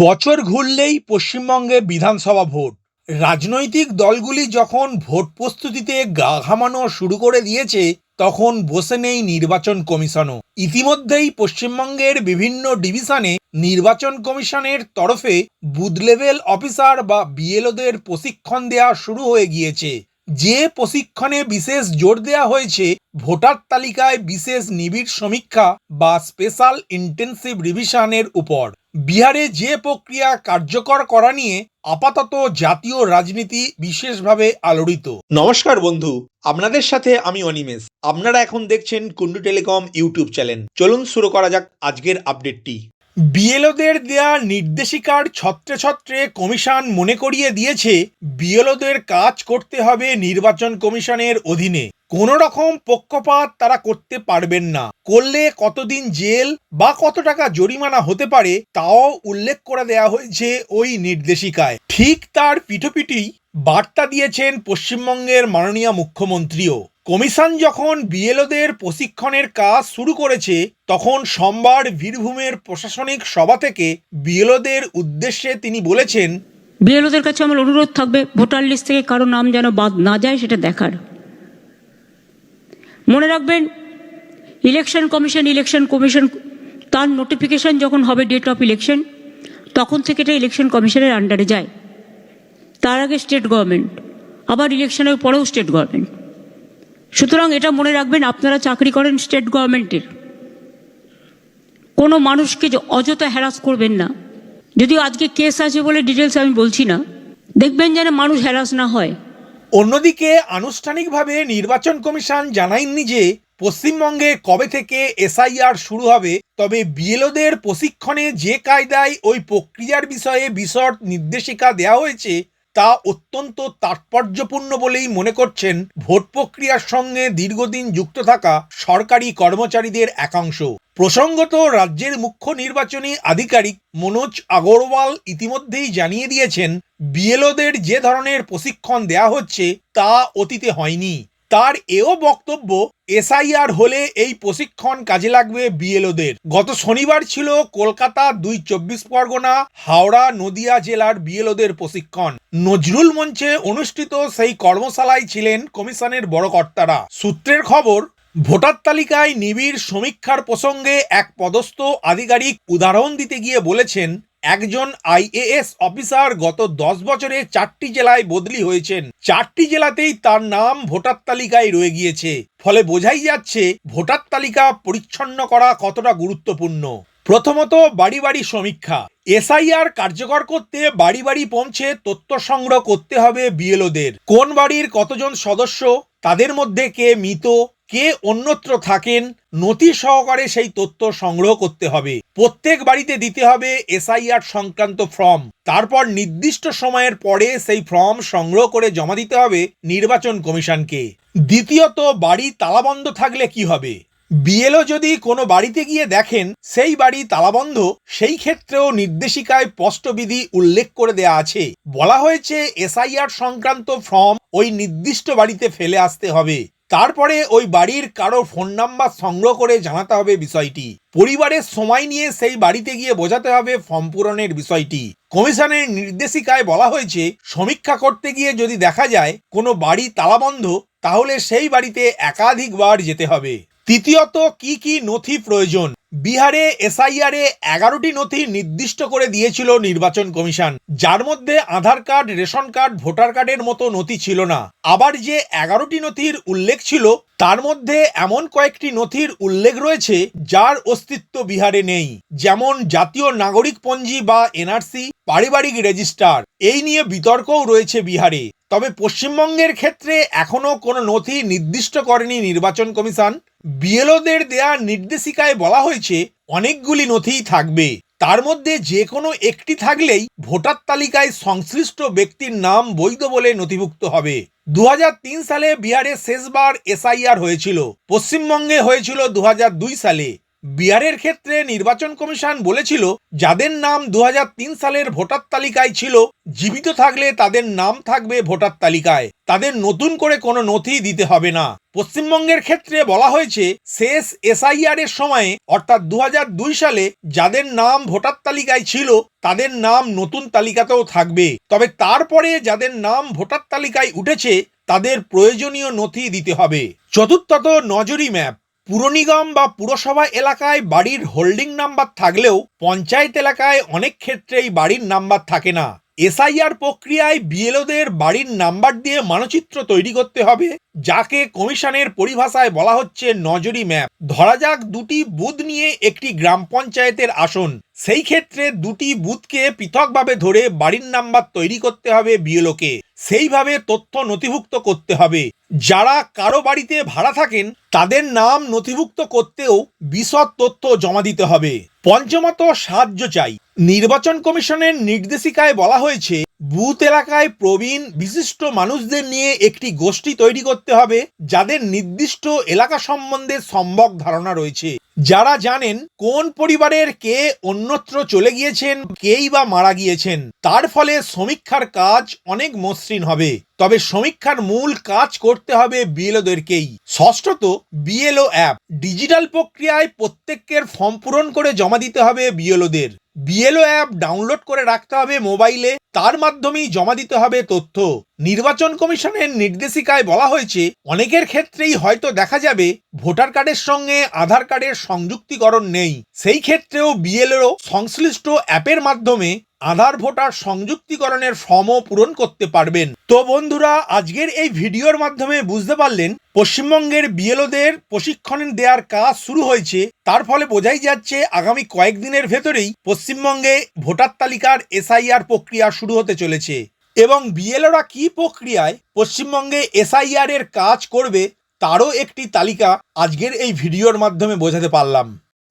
বছর ঘুরলেই পশ্চিমবঙ্গে বিধানসভা ভোট। রাজনৈতিক দলগুলি যখন ভোট প্রস্তুতিতে গা ঘামানো শুরু করে দিয়েছে, তখন বসে নেই নির্বাচন কমিশনও। ইতিমধ্যেই পশ্চিমবঙ্গের বিভিন্ন ডিভিশনে নির্বাচন কমিশনের তরফে বুথ লেভেল অফিসার বা বিএলওদের প্রশিক্ষণ দেওয়া শুরু হয়ে গিয়েছে। যে প্রশিক্ষণে বিশেষ জোর দেওয়া হয়েছে, ভোটার তালিকায় বিশেষ নিবিড় সমীক্ষা বা স্পেশাল ইন্টেন্সিভ রিভিশনের উপর। বিহারে যে প্রক্রিয়া কার্যকর করা নিয়ে আপাতত জাতীয় রাজনীতি বিশেষভাবে আলোড়িত। নমস্কার বন্ধু আপনাদের সাথে আমি অনিমেষ। আপনারা এখন দেখছেন কুন্ডু টেলিকম ইউটিউব চ্যানেল। চলুন শুরু করা যাক আজকের আপডেটটি। বিএলওদের দেয়া নির্দেশিকার ছত্রে ছত্রে কমিশন মনে করিয়ে দিয়েছে বিএলওদের কাজ করতে হবে নির্বাচন কমিশনের অধীনে। কোন রকম পক্ষপাত তারা করতে পারবেন না। করলে কতদিন জেল বা কত টাকা জরিমানা হতে পারে তাও উল্লেখ করে দেয়া হয়েছে ওই নির্দেশিকায়। ঠিক তার পিঠোপিঠি বার্তা দিয়েছেন পশ্চিমবঙ্গের মাননীয় মুখ্যমন্ত্রীও। কমিশন যখন বিএলওদের প্রশিক্ষণের কাজ শুরু করেছে, তখন সোমবার বীরভূমের প্রশাসনিক সভা থেকে বিএলওদের উদ্দেশ্যে তিনি বলেছেন, বিএলওদের কাছে আমার অনুরোধ থাকবে, ভোটার লিস্ট থেকে কারও নাম যেন বাদ না যায়, সেটা দেখার। মনে রাখবেন ইলেকশন কমিশন ইলেকশন কমিশন তার নোটিফিকেশন যখন হবে ডেট অফ ইলেকশন তখন থেকে এটা ইলেকশন কমিশনের আন্ডারে যায়। তার আগে স্টেট গভর্নমেন্ট আবার ইলেকশনের পরেও স্টেট গভর্নমেন্ট সুতরাং এটা মনে রাখবেন, আপনারা চাকরি করেন স্টেট গভর্নমেন্টের কোনো মানুষকে যে অযথা হ্যারাস করবেন না। যদিও আজকে কেস আছে বলে ডিটেলস আমি বলছি না। দেখবেন যেন মানুষ হ্যারাস না হয়। অন্যদিকে আনুষ্ঠানিকভাবে নির্বাচন কমিশন জানায়নি যে পশ্চিমবঙ্গে কবে থেকে এসআইআর শুরু হবে, তবে বিএলওদের প্রশিক্ষণে যে কায়দায় ওই প্রক্রিয়ার বিষয়ে বিশদ নির্দেশিকা দেওয়া হয়েছে, তা অত্যন্ত তাৎপর্যপূর্ণ বলেই মনে করছেন ভোট প্রক্রিয়ার সঙ্গে দীর্ঘদিন যুক্ত থাকা সরকারি কর্মচারীদের একাংশ। প্রসঙ্গত রাজ্যের মুখ্য নির্বাচনী আধিকারিক মনোজ আগরওয়াল ইতিমধ্যেই জানিয়ে দিয়েছেন, বিএলওদের যে ধরনের প্রশিক্ষণ দেয়া হচ্ছে তা অতীতে হয়নি। তার এও বক্তব্য, এসআইআর হলে এই প্রশিক্ষণ কাজে লাগবে বিএলওদের। গত শনিবার ছিল কলকাতা দুই চব্বিশ পরগনা, হাওড়া, নদিয়া জেলার বিএলওদের প্রশিক্ষণ। নজরুল মঞ্চে অনুষ্ঠিত সেই কর্মশালায় ছিলেন কমিশনের বড় কর্তারা। সূত্রের খবর ভোটার তালিকায় নিবিড় সমীক্ষার প্রসঙ্গে এক পদস্থ আধিকারিক উদাহরণ দিতে গিয়ে বলেছেন, একজন আইএএস অফিসার গত দশ বছরে চারটি জেলায় বদলি হয়েছেন। চারটি জেলাতেই তার নাম ভোটার তালিকায় রয়ে গিয়েছে। ফলে বোঝাই যাচ্ছে, ভোটার তালিকা পরিচ্ছন্ন করা কতটা গুরুত্বপূর্ণ। প্রথমত বাড়ি বাড়ি সমীক্ষা। এসআইআর কার্যকর করতে বাড়ি বাড়ি পৌঁছে তথ্য সংগ্রহ করতে হবে বিএলওদের। কোন বাড়ির কতজন সদস্য, তাদের মধ্যে কে মৃত কে অন্যত্র থাকেন, নথি সহকারে সেই তথ্য সংগ্রহ করতে হবে। প্রত্যেক বাড়িতে দিতে হবে এসআইআর সংক্রান্ত ফর্ম। তারপর নির্দিষ্ট সময়ের পরে সেই ফর্ম সংগ্রহ করে জমা দিতে হবে নির্বাচন কমিশনকে। দ্বিতীয়ত, বাড়ি তালাবন্ধ থাকলে কি হবে? বিএলও যদি কোনো বাড়িতে গিয়ে দেখেন, সেই বাড়ি তালাবন্ধ, সেই ক্ষেত্রেও নির্দেশিকায় স্পষ্টবিধি উল্লেখ করে দেয়া আছে। বলা হয়েছে, এসআইআর সংক্রান্ত ফর্ম ওই নির্দিষ্ট বাড়িতে ফেলে আসতে হবে। তারপরে ওই বাড়ির কারও ফোন নাম্বার সংগ্রহ করে জানাতে হবে বিষয়টি। পরিবারের সময় নিয়ে সেই বাড়িতে গিয়ে বোঝাতে হবে ফর্ম পূরণের বিষয়টি। কমিশনের নির্দেশিকায় বলা হয়েছে, সমীক্ষা করতে গিয়ে যদি দেখা যায় কোনো বাড়ি তালাবন্ধ, তাহলে সেই বাড়িতে একাধিকবার যেতে হবে। তৃতীয়ত, কি কি নথি প্রয়োজন? বিহারে এসআইআর এগারোটি নথি নির্দিষ্ট করে দিয়েছিল নির্বাচন কমিশন। যার মধ্যে Aadhaar card, ration card, voter কার্ডের মতো নথি ছিল না। আবার যে এগারোটি নথির উল্লেখ ছিল, তার মধ্যে এমন কয়েকটি নথির উল্লেখ রয়েছে, যার অস্তিত্ব বিহারে নেই। যেমন জাতীয় নাগরিক পঞ্জি বা এনআরসি, পারিবারিক রেজিস্টার। এই নিয়ে বিতর্কও রয়েছে বিহারে। তবে পশ্চিমবঙ্গের ক্ষেত্রে এখনও কোনো নথি নির্দিষ্ট করেনি নির্বাচন কমিশন। বিএলওদের দেয়া নির্দেশিকায় বলা হয়েছে, অনেকগুলি নথিই থাকবে। তার মধ্যে যে কোনো একটি থাকলেই ভোটার তালিকায় সংশ্লিষ্ট ব্যক্তির নাম বৈধ বলে নথিভুক্ত হবে। দু হাজার তিন সালে বিহারে শেষবার এসআইআর হয়েছিল। পশ্চিমবঙ্গে হয়েছিল দু হাজার দুই সালে। বিহারের ক্ষেত্রে নির্বাচন কমিশন বলেছিল, যাদের নাম দু হাজার তিন সালের ভোটার তালিকায় ছিল, জীবিত থাকলে তাদের নাম থাকবে ভোটার তালিকায়। তাদের নতুন করে কোনো নথি দিতে হবে না। পশ্চিমবঙ্গের ক্ষেত্রে বলা হয়েছে, শেষ এসআইআর এর সময়ে, অর্থাৎ দু হাজার দুই সালে, যাদের নাম ভোটার তালিকায় ছিল, তাদের নাম নতুন তালিকাতেও থাকবে। তবে তারপরে যাদের নাম ভোটার তালিকায় উঠেছে, তাদের প্রয়োজনীয় নথি দিতে হবে। চতুর্থত নজরি ম্যাপ। পুর নিগম বা পুরসভা এলাকায় বাড়ির হোল্ডিং নাম্বার থাকলেও পঞ্চায়েত এলাকায় অনেক ক্ষেত্রেই বাড়ির নাম্বার থাকে না। এসআইআর প্রক্রিয়ায় বিএলওদের বাড়ির নাম্বার দিয়ে মানচিত্র তৈরি করতে হবে, যাকে কমিশনের পরিভাষায় বলা হচ্ছে নজরি ম্যাপ। ধরা যাক দুটি বুথ নিয়ে একটি গ্রাম পঞ্চায়েতের আসন। সেই ক্ষেত্রে দুটি বুথকে পৃথকভাবে ধরে বাড়ির নাম্বার তৈরি করতে হবে বিএলওকে। সেইভাবে তথ্য নথিভুক্ত করতে হবে। যারা কারও বাড়িতে ভাড়া থাকেন, তাদের নাম নথিভুক্ত করতেও বিশদ তথ্য জমা দিতে হবে। পঞ্চমত সাহায্য চাই। নির্বাচন কমিশনের নির্দেশিকায় বলা হয়েছে বুথ এলাকায় প্রবীণ বিশিষ্ট মানুষদের নিয়ে একটি গোষ্ঠী তৈরি করতে হবে, যাদের নির্দিষ্ট এলাকা সম্বন্ধে সম্ভব ধারণা রয়েছে। যারা জানেন কোন পরিবারের কে অন্যত্র চলে গিয়েছেন, কেই বা মারা গিয়েছেন, তার ফলে সমীক্ষার কাজ অনেক মসৃণ হবে। তবে সমীক্ষার মূল কাজ করতে হবে বিএলওদেরকেই। ষষ্ঠত, বিএলও অ্যাপ। ডিজিটাল প্রক্রিয়ায় প্রত্যেকের ফর্ম পূরণ করে জমা দিতে হবে বিএলওদের। বিএলও অ্যাপ ডাউনলোড করে রাখতে হবে মোবাইলে তার মাধ্যমেই জমা দিতে হবে তথ্য। নির্বাচন কমিশনের নির্দেশিকায় বলা হয়েছে, অনেকের ক্ষেত্রেই হয়তো দেখা যাবে ভোটার কার্ডের সঙ্গে আধার কার্ডের সংযুক্তিকরণ নেই। সেই ক্ষেত্রেও বিএলও সংশ্লিষ্ট অ্যাপের মাধ্যমে আধার ভোটার সংযুক্তিকরণের ফর্মও পূরণ করতে পারবেন। তো বন্ধুরা, আজকের এই ভিডিওর মাধ্যমে বুঝতে পারলেন, পশ্চিমবঙ্গের বিএলওদের প্রশিক্ষণ দেওয়ার কাজ শুরু হয়েছে। তার ফলে বোঝাই যাচ্ছে, আগামী কয়েকদিনের ভেতরেই পশ্চিমবঙ্গে ভোটার তালিকার এসআইআর প্রক্রিয়া শুরু হতে চলেছে। এবং বিএলওরা কি প্রক্রিয়ায় পশ্চিমবঙ্গে এসআইআর এর কাজ করবে, তারও একটি তালিকা আজকের এই ভিডিওর মাধ্যমে বোঝাতে পারলাম।